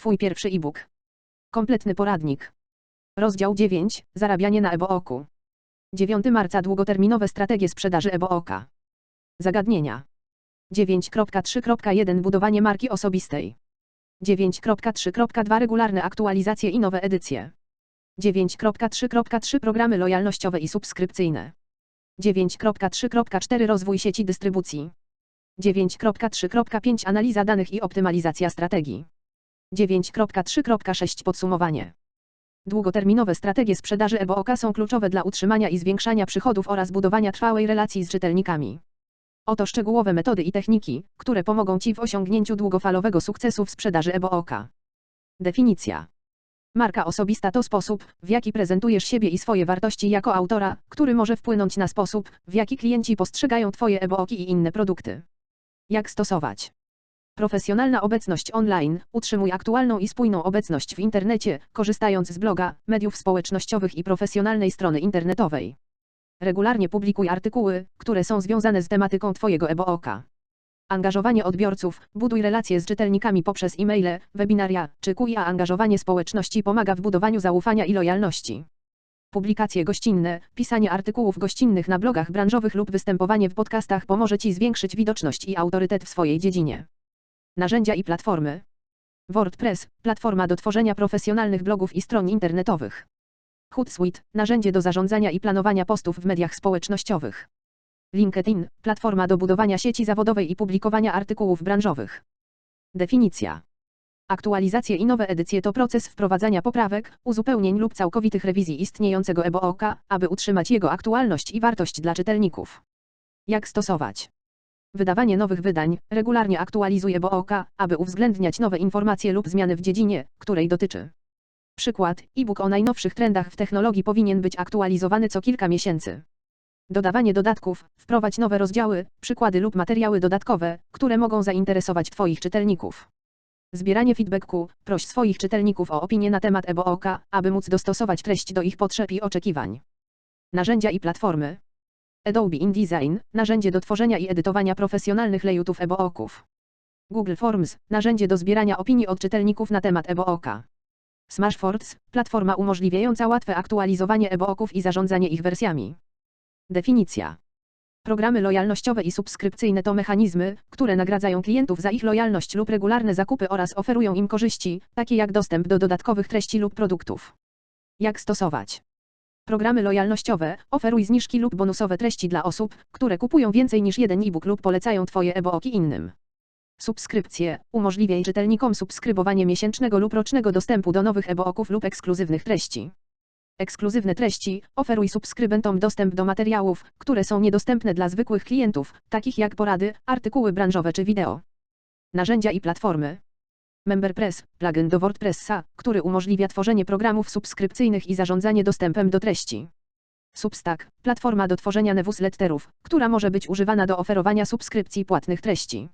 Twój pierwszy e-book. Kompletny poradnik. Rozdział 9. Zarabianie na EBOOKu. 9 marca Długoterminowe strategie sprzedaży EBOOKa. Zagadnienia. 9.3.1 Budowanie marki osobistej. 9.3.2 Regularne aktualizacje i nowe edycje. 9.3.3 Programy lojalnościowe i subskrypcyjne. 9.3.4 Rozwój sieci dystrybucji. 9.3.5 Analiza danych i optymalizacja strategii. 9.3.6 Podsumowanie. Długoterminowe strategie sprzedaży EBOOK są kluczowe dla utrzymania i zwiększania przychodów oraz budowania trwałej relacji z czytelnikami. Oto szczegółowe metody i techniki, które pomogą Ci w osiągnięciu długofalowego sukcesu w sprzedaży EBOOK. Definicja. Marka osobista to sposób, w jaki prezentujesz siebie i swoje wartości jako autora, który może wpłynąć na sposób, w jaki klienci postrzegają Twoje e-booki i inne produkty. Jak stosować? Profesjonalna obecność online. Utrzymuj aktualną i spójną obecność w internecie, korzystając z bloga, mediów społecznościowych i profesjonalnej strony internetowej. Regularnie publikuj artykuły, które są związane z tematyką Twojego e-booka. Angażowanie odbiorców, buduj relacje z czytelnikami poprzez e-maile, webinaria czy QA. Angażowanie społeczności pomaga w budowaniu zaufania i lojalności. Publikacje gościnne, pisanie artykułów gościnnych na blogach branżowych lub występowanie w podcastach pomoże Ci zwiększyć widoczność i autorytet w swojej dziedzinie. Narzędzia i platformy. WordPress, platforma do tworzenia profesjonalnych blogów i stron internetowych. Hootsuite, narzędzie do zarządzania i planowania postów w mediach społecznościowych. LinkedIn, platforma do budowania sieci zawodowej i publikowania artykułów branżowych. Definicja. Aktualizacje i nowe edycje to proces wprowadzania poprawek, uzupełnień lub całkowitych rewizji istniejącego e-booka, aby utrzymać jego aktualność i wartość dla czytelników. Jak stosować? Wydawanie nowych wydań, regularnie aktualizuje e-booka, aby uwzględniać nowe informacje lub zmiany w dziedzinie, której dotyczy. Przykład, e-book o najnowszych trendach w technologii powinien być aktualizowany co kilka miesięcy. Dodawanie dodatków, wprowadź nowe rozdziały, przykłady lub materiały dodatkowe, które mogą zainteresować Twoich czytelników. Zbieranie feedbacku, proś swoich czytelników o opinie na temat e-booka, aby móc dostosować treść do ich potrzeb i oczekiwań. Narzędzia i platformy. Adobe InDesign, narzędzie do tworzenia i edytowania profesjonalnych layoutów e-booków. Google Forms, narzędzie do zbierania opinii od czytelników na temat e-booka. Smashwords, platforma umożliwiająca łatwe aktualizowanie e-booków i zarządzanie ich wersjami. Definicja. Programy lojalnościowe i subskrypcyjne to mechanizmy, które nagradzają klientów za ich lojalność lub regularne zakupy oraz oferują im korzyści, takie jak dostęp do dodatkowych treści lub produktów. Jak stosować? Programy lojalnościowe oferuj zniżki lub bonusowe treści dla osób, które kupują więcej niż jeden e-book lub polecają Twoje e-booki innym. Subskrypcje umożliwiaj czytelnikom subskrybowanie miesięcznego lub rocznego dostępu do nowych e-booków lub ekskluzywnych treści. Ekskluzywne treści oferuj subskrybentom dostęp do materiałów, które są niedostępne dla zwykłych klientów, takich jak porady, artykuły branżowe czy wideo. Narzędzia i platformy. MemberPress, plugin do WordPressa, który umożliwia tworzenie programów subskrypcyjnych i zarządzanie dostępem do treści. Substack, platforma do tworzenia newsletterów, która może być używana do oferowania subskrypcji płatnych treści.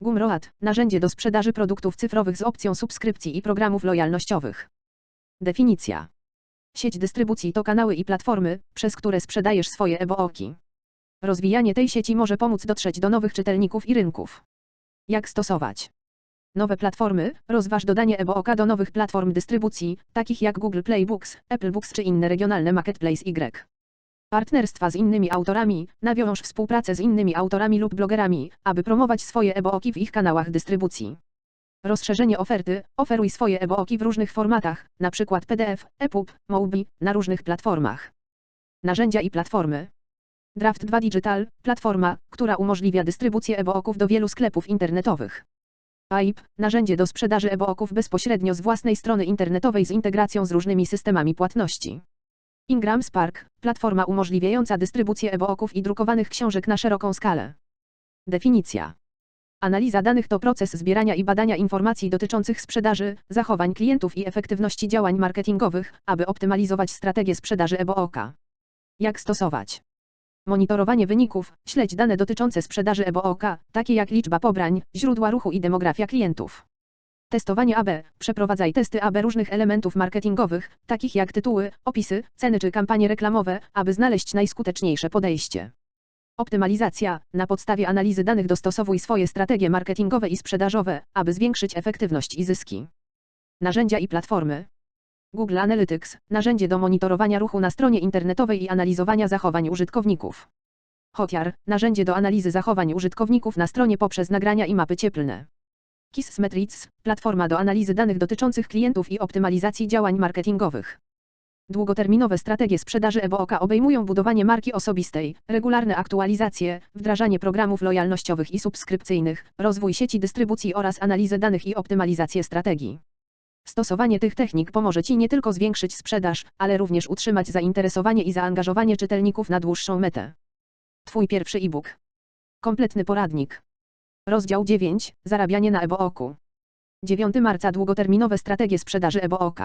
Gumroad, narzędzie do sprzedaży produktów cyfrowych z opcją subskrypcji i programów lojalnościowych. Definicja. Sieć dystrybucji to kanały i platformy, przez które sprzedajesz swoje e-booki. Rozwijanie tej sieci może pomóc dotrzeć do nowych czytelników i rynków. Jak stosować? Nowe platformy, rozważ dodanie e-booka do nowych platform dystrybucji, takich jak Google Play Books, Apple Books czy inne regionalne Marketplace Y. Partnerstwa z innymi autorami, nawiąż współpracę z innymi autorami lub blogerami, aby promować swoje e-booki w ich kanałach dystrybucji. Rozszerzenie oferty, oferuj swoje e-booki w różnych formatach, np. PDF, EPUB, MOBI, na różnych platformach. Narzędzia i platformy. Draft 2 Digital, platforma, która umożliwia dystrybucję e-booków do wielu sklepów internetowych. AIP, narzędzie do sprzedaży e-booków bezpośrednio z własnej strony internetowej z integracją z różnymi systemami płatności. Ingram Spark, platforma umożliwiająca dystrybucję e-booków i drukowanych książek na szeroką skalę. Definicja. Analiza danych to proces zbierania i badania informacji dotyczących sprzedaży, zachowań klientów i efektywności działań marketingowych, aby optymalizować strategię sprzedaży e-booka. Jak stosować? Monitorowanie wyników, śledź dane dotyczące sprzedaży e-booka, takie jak liczba pobrań, źródła ruchu i demografia klientów. Testowanie AB. Przeprowadzaj testy AB różnych elementów marketingowych, takich jak tytuły, opisy, ceny czy kampanie reklamowe, aby znaleźć najskuteczniejsze podejście. Optymalizacja. Na podstawie analizy danych dostosowuj swoje strategie marketingowe i sprzedażowe, aby zwiększyć efektywność i zyski. Narzędzia i platformy. Google Analytics, narzędzie do monitorowania ruchu na stronie internetowej i analizowania zachowań użytkowników. Hotjar, narzędzie do analizy zachowań użytkowników na stronie poprzez nagrania i mapy cieplne. Kissmetrics, platforma do analizy danych dotyczących klientów i optymalizacji działań marketingowych. Długoterminowe strategie sprzedaży EBOK obejmują budowanie marki osobistej, regularne aktualizacje, wdrażanie programów lojalnościowych i subskrypcyjnych, rozwój sieci dystrybucji oraz analizę danych i optymalizację strategii. Stosowanie tych technik pomoże Ci nie tylko zwiększyć sprzedaż, ale również utrzymać zainteresowanie i zaangażowanie czytelników na dłuższą metę. Twój pierwszy e-book. Kompletny poradnik. Rozdział 9. Zarabianie na EBOOku. 9 marca Długoterminowe strategie sprzedaży EBOOK.